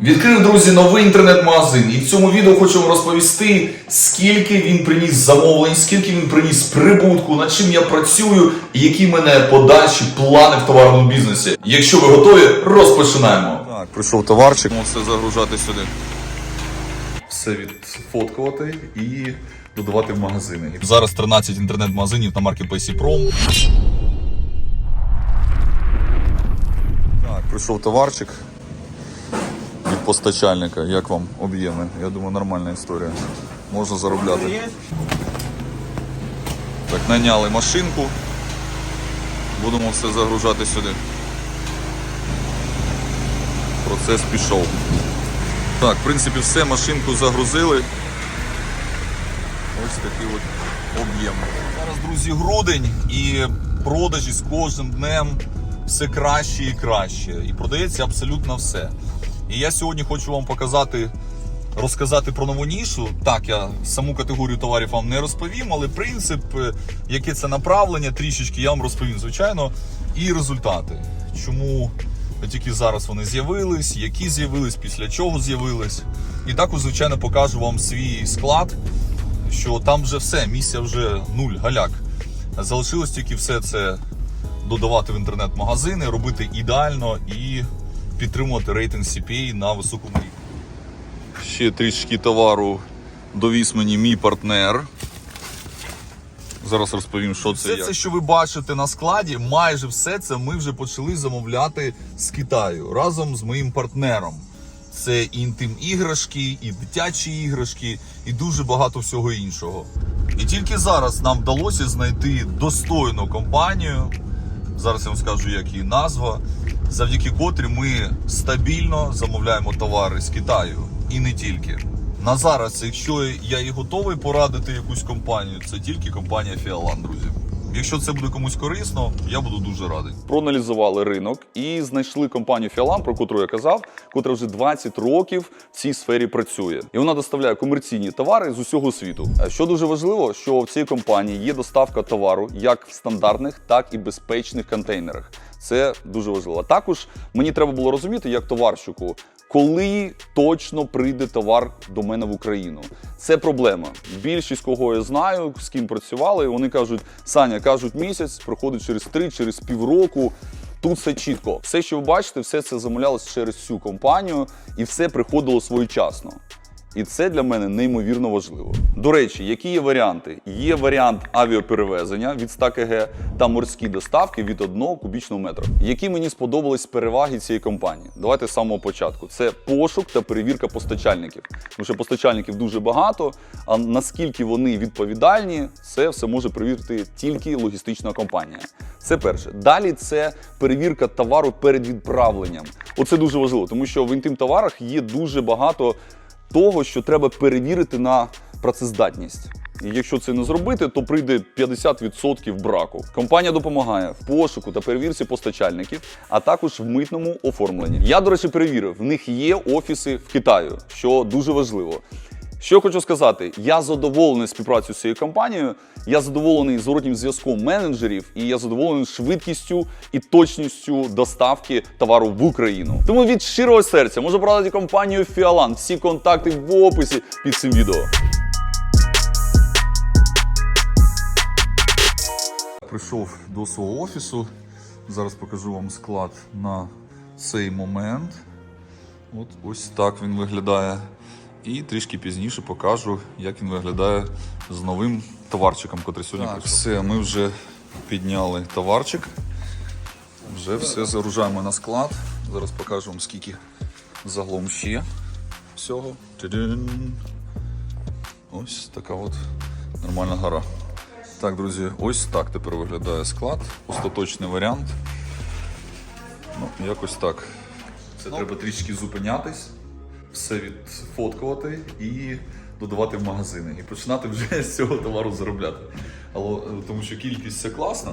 Відкрив, друзі, новий інтернет-магазин. І в цьому відео хочу вам розповісти, скільки він приніс замовлень, скільки він приніс прибутку, над чим я працюю, і які в мене подальші плани в товарному бізнесі. Якщо ви готові, розпочинаємо. Так, прийшов товарчик, можемо все загружати сюди. Все відфоткувати і додавати в магазини. Зараз 13 інтернет-магазинів на маркетплейсі Prom. Так, прийшов товарчик постачальника. Як вам об'єми? Я думаю, нормальна історія. Можна заробляти. Так, наняли машинку. Будемо все загружати сюди. Процес пішов. Так, в принципі, все, машинку загрузили. Ось такий от об'єм. Зараз, друзі, грудень і продажі з кожним днем все краще і краще. І продається абсолютно все. І я сьогодні хочу вам показати, розказати про нову нішу. Так, я саму категорію товарів вам не розповім, але принцип, е, яке це направлення, трішечки я вам розповім, звичайно, і результати. Чому тільки зараз вони з'явились, які з'явились, після чого з'явились. І також, звичайно, покажу вам свій склад, що там вже все, місця вже нуль, галяк. Залишилось тільки все це додавати в інтернет-магазини, робити ідеально і підтримувати рейтинг CPA на високому рівні. Ще трішки товару довіз мені мій партнер. Зараз розповім, що це. Все це, що ви бачите на складі, майже все це ми вже почали замовляти з Китаю разом з моїм партнером. Це і інтим-іграшки, і дитячі іграшки, і дуже багато всього іншого. І тільки зараз нам вдалося знайти достойну компанію. Зараз я вам скажу, як її назва, завдяки котрій ми стабільно замовляємо товари з Китаю і не тільки. На зараз, якщо я і готовий порадити якусь компанію, це тільки компанія Фіалан, друзі. Якщо це буде комусь корисно, я буду дуже радий. Проаналізували ринок і знайшли компанію Фіалан, про котру я казав, котра вже 20 років в цій сфері працює. І вона доставляє комерційні товари з усього світу. Що дуже важливо, що в цій компанії є доставка товару як в стандартних, так і безпечних контейнерах. Це дуже важливо. Також мені треба було розуміти, як товарщику, коли точно прийде товар до мене в Україну. Це проблема. Більшість, кого я знаю, з ким працювали, вони кажуть, Саня, кажуть, місяць, проходить через три, через півроку. Тут все чітко. Все, що ви бачите, все це замовлялось через цю компанію, і все приходило своєчасно. І це для мене неймовірно важливо. До речі, які є варіанти? Є варіант авіаперевезення від 100 кг та морські доставки від 1 кубічного метра. Які мені сподобались переваги цієї компанії? Давайте з самого початку. Це пошук та перевірка постачальників. Тому що постачальників дуже багато. А наскільки вони відповідальні, це все може перевірити тільки логістична компанія. Це перше. Далі це перевірка товару перед відправленням. Оце дуже важливо, тому що в інтим товарах є дуже багато того, що треба перевірити на працездатність. І якщо це не зробити, то прийде 50% браку. Компанія допомагає в пошуку та перевірці постачальників, а також в митному оформленні. Я, до речі, перевірив, в них є офіси в Китаю, що дуже важливо. Що хочу сказати, я задоволений співпрацею з цією компанією, я задоволений зворотнім зв'язком менеджерів, і я задоволений швидкістю і точністю доставки товару в Україну. Тому від щирого серця можу порадити компанію Фіалан. Всі контакти в описі під цим відео. Прийшов до свого офісу. Зараз покажу вам склад на цей момент. От ось так він виглядає. І трішки пізніше покажу, як він виглядає з новим товарчиком, котрий сьогодні так, Все, ми вже підняли товарчик. Вже все загружаємо на склад. Зараз покажу вам, скільки загалом ще всього. Ось така от нормальна гора. Так, друзі, ось так тепер виглядає склад. Остаточний варіант. Ну, якось так. Це треба трішки зупинятись все відфоткувати і додавати в магазини. І починати вже з цього товару заробляти. Але, е, тому що кількість це класна,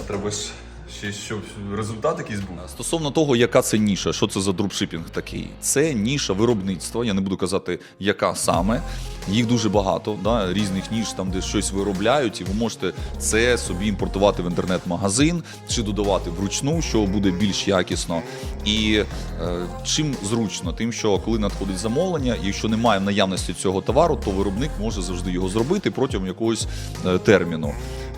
а треба ж Ще щоб результат якийсь був. Стосовно того, яка це ніша, що це за дропшипінг такий? Це ніша виробництва. Я не буду казати, яка саме. Їх дуже багато, да, різних ніж, там, де щось виробляють, і ви можете це собі імпортувати в інтернет-магазин чи додавати вручну, що буде більш якісно. І е, чим зручно, тим, що коли надходить замовлення, якщо немає наявності цього товару, то виробник може завжди його зробити протягом якогось е, терміну.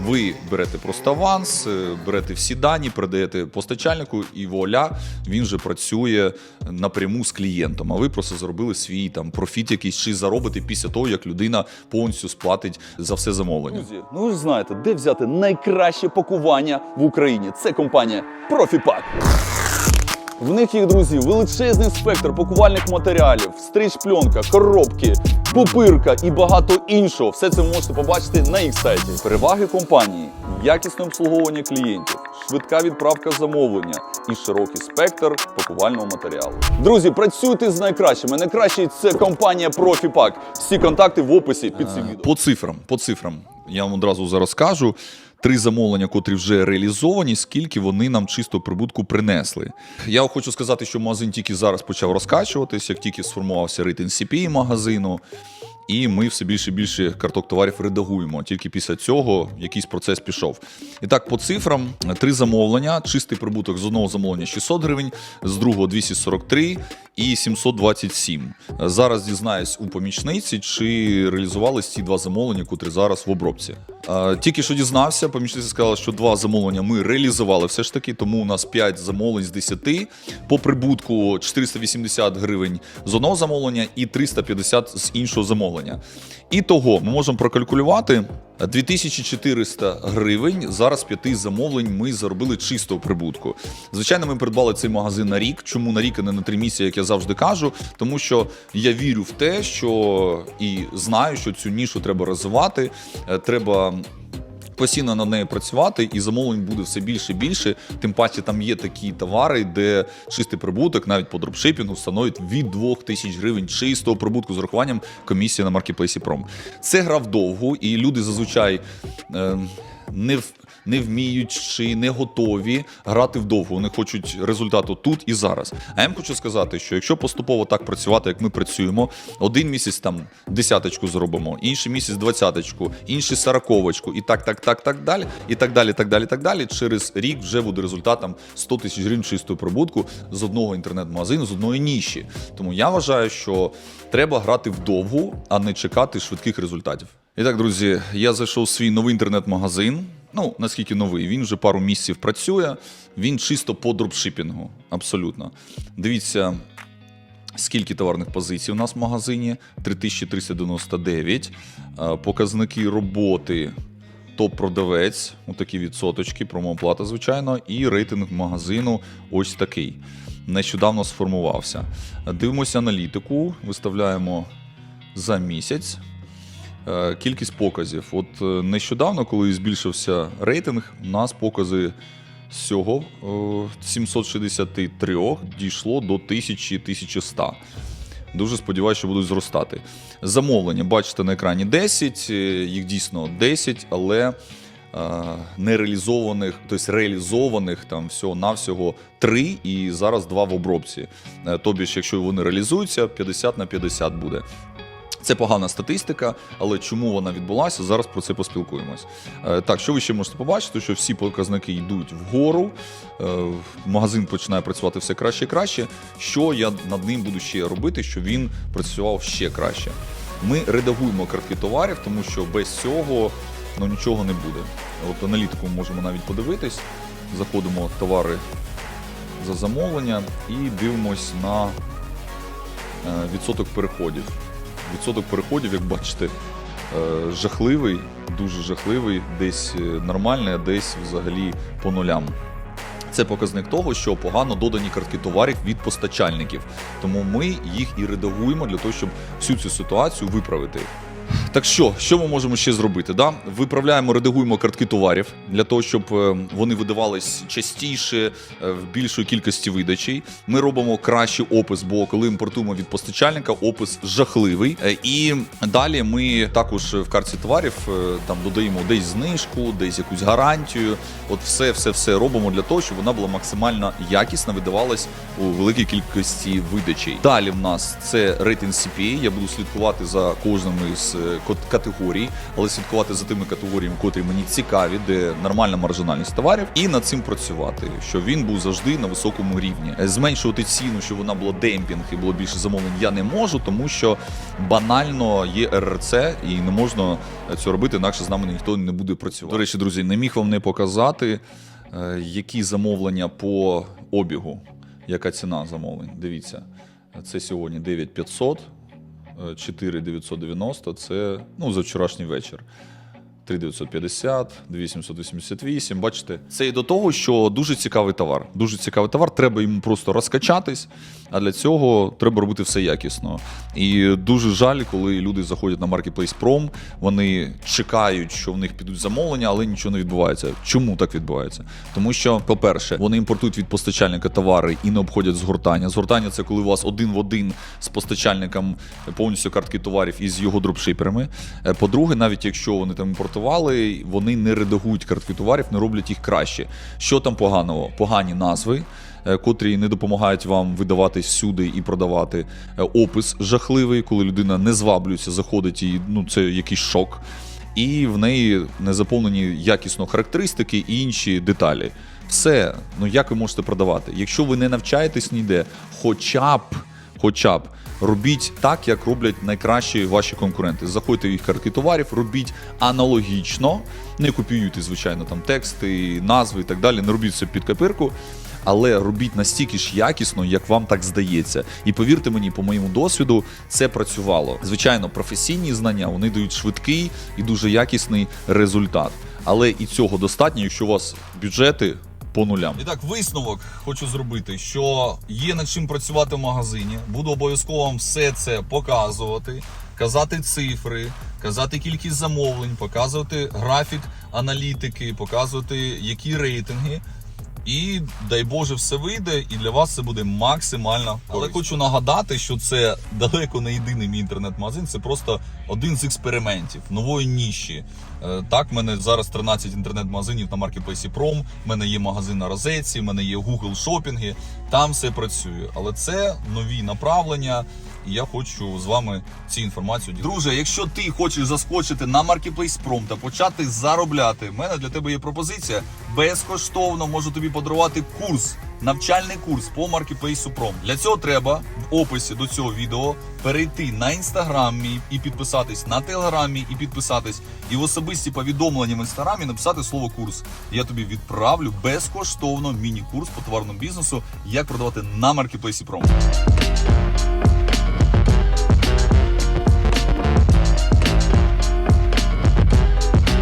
Ви берете просто аванс, е, берете всі дані, передаєте постачальнику, і вуаля, він вже працює напряму з клієнтом. А ви просто зробили свій там профіт якийсь чи заробите після того, як людина повністю сплатить за все замовлення. Друзі, ну ви ж знаєте, де взяти найкраще пакування в Україні. Це компанія Профіпак. В них їх, друзі, величезний спектр пакувальних матеріалів, стріч-пленка, коробки, пупирка і багато іншого. Все це ви можете побачити на їх сайті. Переваги компанії, якісне обслуговування клієнтів, швидка відправка замовлення і широкий спектр пакувального матеріалу. Друзі, працюйте з найкращими. Найкращий це компанія Профіпак. Всі контакти в описі під цим відео. По цифрам, по цифрам. Я вам одразу зараз скажу. Три замовлення, котрі вже реалізовані, скільки вони нам чисто прибутку принесли. Я хочу сказати, що магазин тільки зараз почав розкачуватись, як тільки сформувався рейтинг CPI магазину. І ми все більше і більше карток товарів редагуємо. Тільки після цього якийсь процес пішов. І так, по цифрам: три замовлення, чистий прибуток з одного замовлення 600 гривень, з другого 243 і 727. Зараз дізнаюсь у помічниці, чи реалізувались ці два замовлення, котрі зараз в обробці. Тільки що дізнався, помічниця сказала, що два замовлення ми реалізували все ж таки, тому у нас 5 замовлень з 10. По прибутку 480 гривень з одного замовлення і 350 з іншого замовлення. І того ми можемо прокалькулювати 2400 гривень. Зараз п'яти замовлень ми заробили чистого прибутку. Звичайно, ми придбали цей магазин на рік. Чому на рік, а не на три місяці, як я завжди кажу? Тому що я вірю в те, що і знаю, що цю нішу треба розвивати. е, Треба постійно над нею працювати, і замовлень буде все більше і більше. Тим паче там є такі товари, де чистий прибуток навіть по дропшипінгу становить від 2000 гривень чистого прибутку з урахуванням комісії на маркетплейсі Пром. Це гра вдовгу, і люди зазвичай. Е, не в не вміють чи не готові грати вдовго. Вони хочуть результату тут і зараз. А я їм хочу сказати, що якщо поступово так працювати, як ми працюємо, один місяць там десяточку зробимо, інший місяць двадцяточку, інший сороковочку, і так, так, так, так далі, і так далі, так далі, так далі. Через рік вже буде результатом 100 тисяч гривень чистого прибутку з одного інтернет-магазину, з одної ніші. Тому я вважаю, що треба грати вдовгу, а не чекати швидких результатів. І так, друзі, я зайшов в свій новий інтернет-магазин. Ну, наскільки новий, він вже пару місяців працює. Він чисто по дропшипінгу. Абсолютно. Дивіться, скільки товарних позицій у нас в магазині: 3399. Е, Показники роботи. Топ-продавець, отакі відсоточки, промооплата, звичайно, і рейтинг магазину ось такий. Нещодавно сформувався. Дивимося аналітику, виставляємо за місяць. Е, Кількість показів. От е, нещодавно, коли збільшився рейтинг, у нас покази з цього е, 763 дійшло до 1000-1100. Дуже сподіваюся, що будуть зростати. Замовлення, бачите на екрані 10, е, їх дійсно 10, але нереалізованих, тобто реалізованих там всього-навсього 3 і зараз 2 в обробці. Тобі якщо вони реалізуються, 50 на 50 буде. Це погана статистика, але чому вона відбулася? Зараз про це поспілкуємось. Е, Так, що ви ще можете побачити, що всі показники йдуть вгору, е, магазин починає працювати все краще і краще. Що я над ним буду ще робити, щоб він працював ще краще? Ми редагуємо картки товарів, тому що без цього ну, нічого не буде. От аналітику ми можемо навіть подивитись. Заходимо товари за замовлення і дивимось на е, відсоток переходів. Відсоток переходів, як бачите, е, жахливий, дуже жахливий, десь е, нормальний, а десь взагалі по нулям. Це показник того, що погано додані картки товарів від постачальників. Тому ми їх і редагуємо для того, щоб всю цю ситуацію виправити. Так що, що ми можемо ще зробити? Да? Виправляємо, редагуємо картки товарів для того, щоб е, вони видавались частіше е, в більшої кількості видачей. Ми робимо кращий опис, бо коли імпортуємо від постачальника, опис жахливий. Е, І далі ми також в картці товарів там додаємо десь знижку, десь якусь гарантію. От все, все, все робимо для того, щоб вона була максимально якісна, видавалась у великій кількості видачей. Далі в нас це рейтинг CPA. Я буду слідкувати за кожним із категорій, але слідкувати за тими категоріями, котрі мені цікаві, де нормальна маржинальність товарів, і над цим працювати, щоб він був завжди на високому рівні. Зменшувати ціну, щоб вона була демпінг і було більше замовлень, я не можу, тому що банально є РРЦ і не можна цього робити, інакше з нами ніхто не буде працювати. До речі, друзі, не міг вам не показати, е, які замовлення по обігу, яка ціна замовлень. Дивіться, це сьогодні 9500, е, 4990, це ну, за вчорашній вечір. 3950, 2888. Бачите, це і до того, що дуже цікавий товар. Дуже цікавий товар. Треба йому просто розкачатись. А для цього треба робити все якісно. І дуже жаль, коли люди заходять на Marketplace Prom, вони чекають, що в них підуть замовлення, але нічого не відбувається. Чому так відбувається? Тому що, по-перше, вони імпортують від постачальника товари і не обходять згортання. Згортання це коли у вас один в один з постачальником повністю картки товарів із його дропшиперами. Е, По-друге, навіть якщо вони там імпортували, вони не редагують картки товарів, не роблять їх краще. Що там поганого? Погані назви. е, Котрі не допомагають вам видавати всюди і продавати Е, опис жахливий, коли людина не зваблюється, заходить і ну це якийсь шок. І в неї не заповнені якісно характеристики і інші деталі. Все, ну як ви можете продавати? Якщо ви не навчаєтесь ніде, хоча б хоча б робіть так, як роблять найкращі ваші конкуренти. Заходьте в їх картки товарів, робіть аналогічно, не копіюйте, звичайно, там тексти, назви і так далі. Не робіть це під копирку. Але робіть настільки ж якісно, як вам так здається. І повірте мені, по моєму досвіду, це працювало. Звичайно, професійні знання вони дають швидкий і дуже якісний результат. Але і цього достатньо, якщо у вас бюджети по нулям. І так, висновок хочу зробити, що є над чим працювати в магазині. Буду обов'язково вам все це показувати, казати цифри, казати кількість замовлень, показувати графік аналітики, показувати які рейтинги. І дай Боже, все вийде, і для вас це буде максимально. Але Корисно. хочу нагадати, що це далеко не єдиний мій інтернет-магазин, це просто один з експериментів нової ніші. Е, Так, в мене зараз 13 інтернет-магазинів на маркетплейсі Prom, в мене є магазин на Розетці, в мене є Google шопінги, там все працює. Але це нові направлення. І я хочу з вами ці інформацію. Друже, якщо ти хочеш заскочити на Marketplace Prom та почати заробляти, в мене для тебе є пропозиція. Безкоштовно можу тобі подарувати курс, навчальний курс по Marketplace Prom. Для цього треба в описі до цього відео перейти на інстаграм мій і підписатись на телеграмі і підписатись, і в особисті повідомлення в інстаграмі написати слово курс. Я тобі відправлю безкоштовно міні-курс по товарному бізнесу, як продавати на Marketplace Prom.